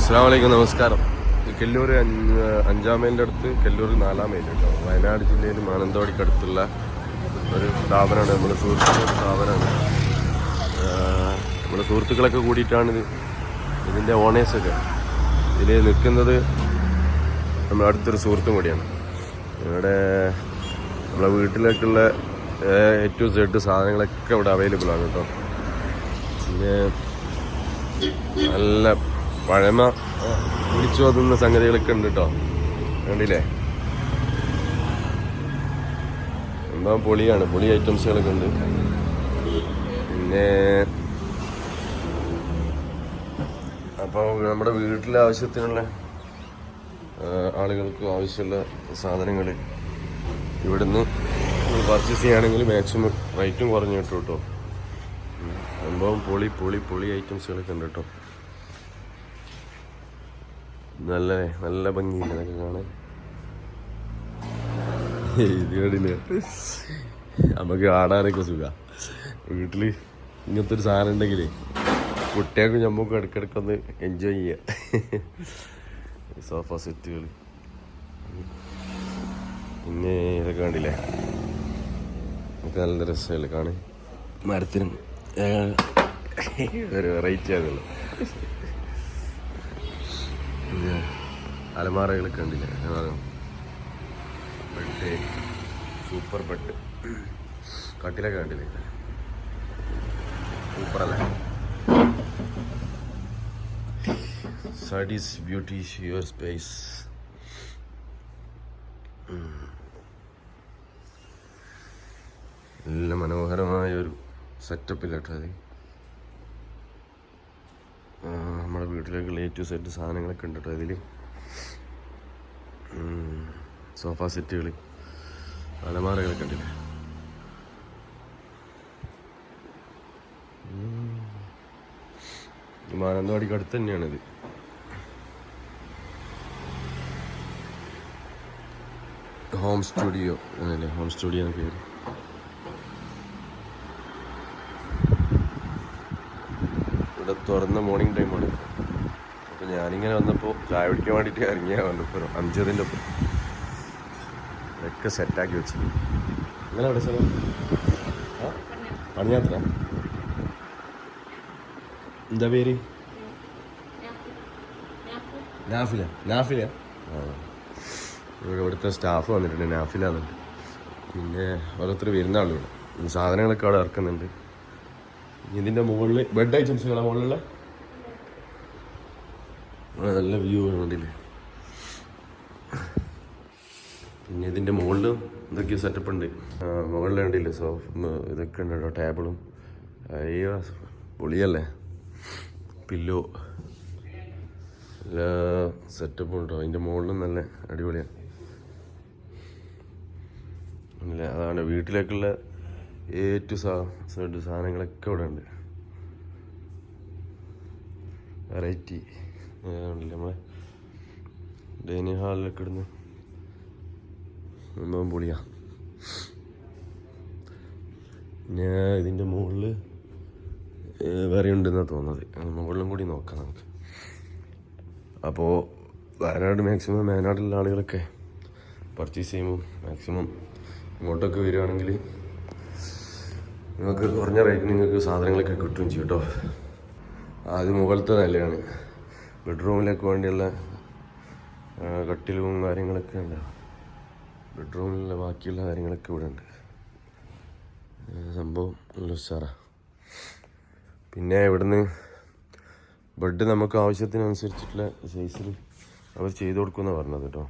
അസ്സാം വലൈക്കും നമസ്കാരം കെല്ലൂർ അഞ്ച് മൈലിന്റെ അടുത്ത് കെല്ലൂർ നാലാം മൈൽ കേട്ടോ. വയനാട് ജില്ലയിൽ മാനന്തവാടിക്ക് അടുത്തുള്ള ഒരു സ്ഥാപനമാണ്. നമ്മുടെ സുഹൃത്തുക്കളുടെ സ്ഥാപനമാണ്. നമ്മുടെ സുഹൃത്തുക്കളൊക്കെ കൂടിയിട്ടാണിത് ഇതിന്റെ ഓണേഴ്സൊക്കെ ഇതിൽ നിൽക്കുന്നത് നമ്മുടെ അടുത്തൊരു സുഹൃത്തും കൂടിയാണ്. ഇവിടെ നമ്മളെ വീട്ടിലേക്കുള്ള എ ടു സെഡ് സാധനങ്ങളൊക്കെ ഇവിടെ അവൈലബിൾ ആണ് കേട്ടോ. പിന്നെ നല്ല പഴമ പിടിച്ചു വന്ന സംഗതികളൊക്കെ ഉണ്ട് കേട്ടോ കണ്ടില്ലേ? എന്താ പൊളിയാണ് പൊളി ഐറ്റംസുകളൊക്കെ ഉണ്ട്. പിന്നെ അപ്പോൾ നമ്മുടെ വീട്ടിലെ ആവശ്യത്തിനുള്ള ആളുകൾക്ക് ആവശ്യമുള്ള സാധനങ്ങൾ ഇവിടുന്ന് പർച്ചേസ് ചെയ്യുകയാണെങ്കിൽ മാക്സിമം റേറ്റും കുറഞ്ഞു കിട്ടും കേട്ടോ. സംഭവം പൊളി പൊളി പൊളി ഐറ്റംസുകളൊക്കെ ഉണ്ട് കേട്ടോ നല്ല നല്ല ഭംഗിയില്ല അതൊക്കെ കാണാൻ. നമുക്ക് ആടാനൊക്കെ സുഖ. വീട്ടിൽ ഇങ്ങനത്തെ ഒരു സാധനം ഉണ്ടെങ്കിലേ കുട്ടികൾക്ക് നമുക്ക് ഇടയ്ക്കിടയ്ക്ക് ഒന്ന് എൻജോയ് ചെയ്യാം. സോഫ സെറ്റുകൾ പിന്നെ ഇതൊക്കെ കണ്ടില്ലേ? നമുക്ക് നല്ല രസമല്ലേ കാണാൻ? മരത്തിനും ഒരു വെറൈറ്റി ആകുള്ളൂ പിന്നെ അലമാറകളൊക്കെ കണ്ടില്ല? ബെഡ് സൂപ്പർ ബെഡ് കട്ടിലൊക്കെ കണ്ടില്ലേ? സൂപ്പർ അല്ലേ സഡീസ് ബ്യൂട്ടി യുവർ സ്പേസ് നല്ല മനോഹരമായ ഒരു സെറ്റപ്പില്ല കേട്ടോ അത് നമ്മുടെ വീട്ടിലേക്കുള്ള ലേറ്റ് സെറ്റ് സാധനങ്ങളൊക്കെ ഉണ്ട് കേട്ടോ അതിൽ സോഫ സെറ്റുകൾ ഉം. ഇത് മാനന്തവാടിക്ക് അടുത്ത് തന്നെയാണിത് ഹോം സ്റ്റുഡിയോ അതല്ലേ ഹോം സ്റ്റുഡിയോ എന്ന പേര്. ഇവിടെ തുറന്ന മോർണിംഗ് ടൈമാണ് ഞാനിങ്ങനെ വന്നപ്പോൾ ചായ കുടിക്കാൻ വേണ്ടിയിട്ട് ഇറങ്ങിയാൽ വന്നപ്പോൾ അഞ്ചതിന്റെ ഒപ്പം. ഇതൊക്കെ സെറ്റാക്കി വെച്ചു ഇങ്ങനെ അവിടെ സ്ഥലം? പണിയാത്ര? എന്താ പേര്? നാഫില. നാഫില? ഇവിടുത്തെ സ്റ്റാഫ് വന്നിട്ടുണ്ട്. നാഫില എന്നുണ്ട് പിന്നെ ഓരോരുത്തർ വരുന്ന ആളുകൾ സാധനങ്ങളൊക്കെ അവിടെ ഇറക്കുന്നുണ്ട്. ഇതിന്റെ മുകളിൽ ബെഡ് ഐറ്റംസുകളാണ് മുകളിലുള്ള? നല്ല വ്യൂ ആണ് കണ്ടില്ലേ? പിന്നെ ഇതിന്റെ മുകളിലും ഇതൊക്കെ സെറ്റപ്പ് ഉണ്ട്. മുകളിൽ സോഫ ഇതൊക്കെ ഉണ്ട് കേട്ടോ ടേബിളും അയ്യോ പൊളിയല്ലേ? പില്ലോ എല്ലാ സെറ്റപ്പും ഉണ്ടോ? അതിന്റെ മുകളിലും നല്ല അടിപൊളിയാണ് അതാണ് വീട്ടിലേക്കുള്ള ഏറ്റവും സാ സാധനങ്ങളൊക്കെ ഇവിടെ ഉണ്ട്. വെറൈറ്റി ഉണ്ടല്ലേ നമ്മളെ? ഡൈനിങ് ഹാളിലൊക്കെ ഇടുന്ന ഒന്നും പൊളിയാ. ഞാൻ ഇതിന്റെ മുകളിൽ വേറെ ഉണ്ടെന്നാണ് തോന്നുന്നത്. മുകളിലും കൂടി നോക്കാം നമുക്ക്. അപ്പോൾ വയനാട് മാക്സിമം വയനാട്ടിലുള്ള ആളുകളൊക്കെ പർച്ചേസ് ചെയ്യുമ്പോൾ മാക്സിമം ഇങ്ങോട്ടൊക്കെ വരികയാണെങ്കിൽ നിങ്ങൾക്ക് കുറഞ്ഞ റേറ്റിന് നിങ്ങൾക്ക് സാധനങ്ങളൊക്കെ കിട്ടുകയും ചെയ്യും കേട്ടോ. അത് മുകളിലത്തെ നിലയാണ്. ബെഡ്റൂമിലേക്ക് വേണ്ടിയുള്ള കട്ടിലും കാര്യങ്ങളൊക്കെ ഉണ്ട്. ബെഡ്റൂമിലുള്ള ബാക്കിയുള്ള കാര്യങ്ങളൊക്കെ ഇവിടെ ഉണ്ട്. സംഭവം നല്ല ഉഷാറാണ് പിന്നെ ഇവിടുന്ന് ബെഡ് നമുക്ക് ആവശ്യത്തിനനുസരിച്ചിട്ടുള്ള സൈസിൽ അവർ ചെയ്തു കൊടുക്കുമെന്ന് പറഞ്ഞത് കേട്ടോ.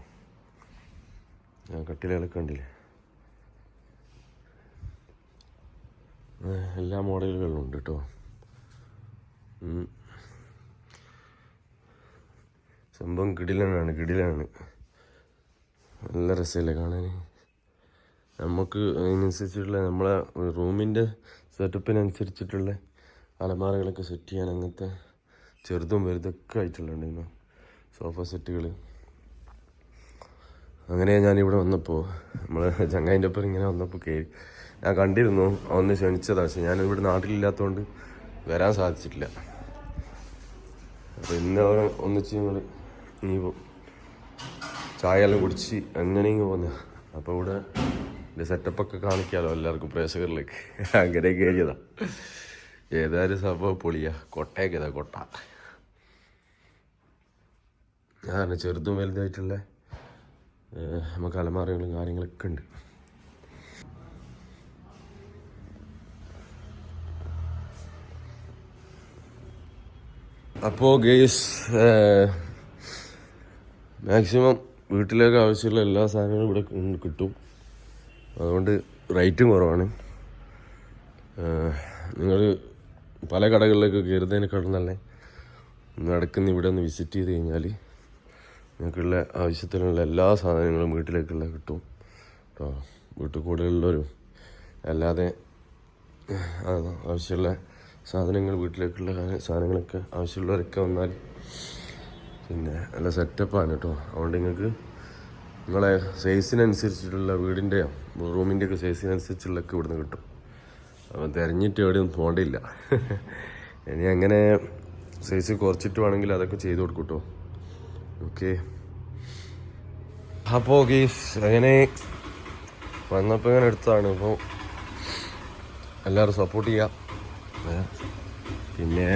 കട്ടിലുകളൊക്കെ ഉണ്ടില്ലേ എല്ലാ മോഡലുകളിലും ഉണ്ട് കേട്ടോ. സംഭവം കിടിലനാണ് കിടിലാണ് നല്ല രസമല്ലേ കാണാൻ നമുക്ക് അതിനനുസരിച്ചിട്ടുള്ള നമ്മളെ റൂമിന്റെ സെറ്റപ്പിനനുസരിച്ചിട്ടുള്ള അലമാരകളൊക്കെ സെറ്റ് ചെയ്യാൻ അങ്ങനത്തെ ചെറുതും വലുതൊക്കെ ആയിട്ടുള്ളുണ്ടായിരുന്നു സോഫ സെറ്റുകൾ അങ്ങനെ ഞാനിവിടെ വന്നപ്പോൾ നമ്മൾ ചങ്ങായിന്റെ ഒപ്പം ഇങ്ങനെ വന്നപ്പോൾ കയറി ഞാൻ കണ്ടിരുന്നു. ഒന്ന് ക്ഷണിച്ചതാണ് പക്ഷേ ഞാനിവിടെ നാട്ടിലില്ലാത്തതുകൊണ്ട് വരാൻ സാധിച്ചിട്ടില്ല. അപ്പോൾ ഇന്ന് ഒന്നിച്ച് ഞങ്ങൾ നീ ചായ എല്ലാം കുടിച്ച് അങ്ങനെയും പോന്ന. അപ്പോൾ ഇവിടെ എന്റെ സെറ്റപ്പൊക്കെ കാണിക്കാമല്ലോ എല്ലാവർക്കും പ്രേക്ഷകരിലേക്ക്. അങ്ങനെ കയറിയതാ ഏതായാലും സംഭവം പൊളിയാ. കൊട്ടയൊക്കെ ഇതാ കൊട്ട. അതാണ് ചെറുതും വലുതായിട്ടുള്ള നമുക്ക് അലമാറകളും കാര്യങ്ങളൊക്കെ ഉണ്ട്. അപ്പോൾ ഗേസ് മാക്സിമം വീട്ടിലേക്ക് ആവശ്യമുള്ള എല്ലാ സാധനങ്ങളും ഇവിടെ കിട്ടും. അതുകൊണ്ട് റേറ്റും കുറവാണ്. നിങ്ങൾ പല കടകളിലേക്ക് കയറുന്നതിനേക്കാളും നല്ല നടക്കുന്ന ഇവിടെ ഒന്ന് വിസിറ്റ് ചെയ്ത് കഴിഞ്ഞാൽ നിങ്ങൾക്കുള്ള ആവശ്യത്തിനുള്ള എല്ലാ സാധനങ്ങളും വീട്ടിലേക്കുള്ള കിട്ടും. കേട്ടോ വീട്ടിൽ കൂടുതലുള്ളവരും അല്ലാതെ ആവശ്യമുള്ള സാധനങ്ങൾ വീട്ടിലേക്കുള്ള സാധനങ്ങളൊക്കെ ആവശ്യമുള്ളവരൊക്കെ വന്നാൽ പിന്നെ നല്ല സെറ്റപ്പാണ് കേട്ടോ അതുകൊണ്ട് നിങ്ങൾക്ക് നിങ്ങളെ സൈസിനനുസരിച്ചിട്ടുള്ള വീടിന്റെയോ റൂമിന്റെ ഒക്കെ സൈസിനനുസരിച്ചുള്ളൊക്കെ ഇവിടുന്ന് കിട്ടും. അപ്പം തിരഞ്ഞിട്ട് എവിടെയും പോകേണ്ടില്ല ഇനി അങ്ങനെ സൈസ് കുറച്ചിട്ട് വേണമെങ്കിൽ അതൊക്കെ ചെയ്ത് കൊടുക്കും കേട്ടോ ഓക്കെ അപ്പോൾ ഗീസ് അങ്ങനെ വന്നപ്പോൾ ഇങ്ങനെ എടുത്താണ് അപ്പോൾ എല്ലാവരും സപ്പോർട്ട് ചെയ്യാം. പിന്നെ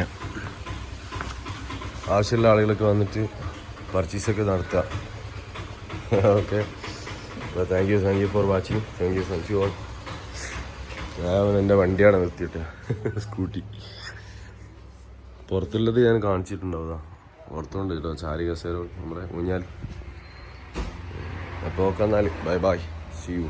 ആവശ്യമുള്ള ആളുകളൊക്കെ വന്നിട്ട് പർച്ചേസൊക്കെ നടത്തുക. Okay thank you thank you for watching thank you thank you all ഞാൻ എന്റെ വണ്ടിയാണ് നിർത്തിയിട്ട്. സ്കൂട്ടി പുറത്തുള്ളത് ഞാൻ കാണിച്ചിട്ടുണ്ടാവുക പുറത്തുണ്ട് കേട്ടോ. ചാരി കസേര നമ്മുടെ ഊഞ്ഞാൽ. അപ്പോൾ നോക്കാം എന്നാൽ ബൈ ബൈ സി യു